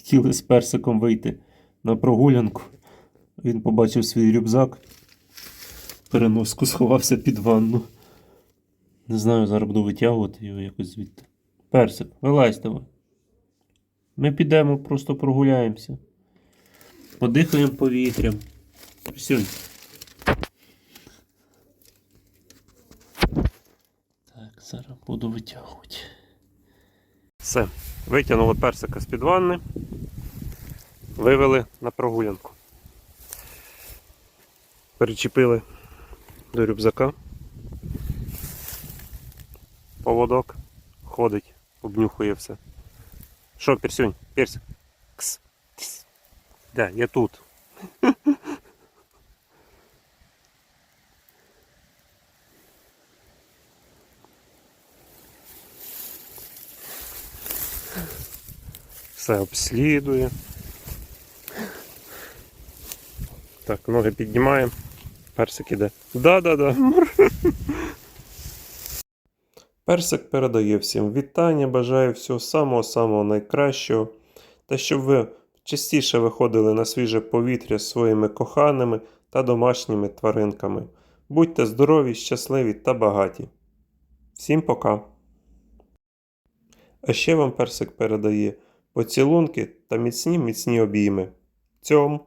Хотіли з персиком вийти на прогулянку. Він побачив свій рюкзак. Переноску сховався під ванну. Не знаю, зараз буду витягувати його якось звідти. Персик, вилазь давай. Ми підемо, просто прогуляємося. Подихаємо повітрям. Присюнь. Так, зараз буду витягувати. Все. Витягнули персика з-під ванни. Вивели на прогулянку. Перечепили до рюкзака. Поводок ходить, обнюхує все. Що, Персюнь? Персик? Кс. Тс. Да, я тут. Все обслідує. Так, ноги піднімаємо. Персик іде. Да-да-да. Персик передає всім вітання, бажає всього самого-самого найкращого. Та щоб ви частіше виходили на свіже повітря з своїми коханими та домашніми тваринками. Будьте здорові, щасливі та багаті. Всім пока! А ще вам персик передає поцілунки та міцні міцні обійми. Цьом!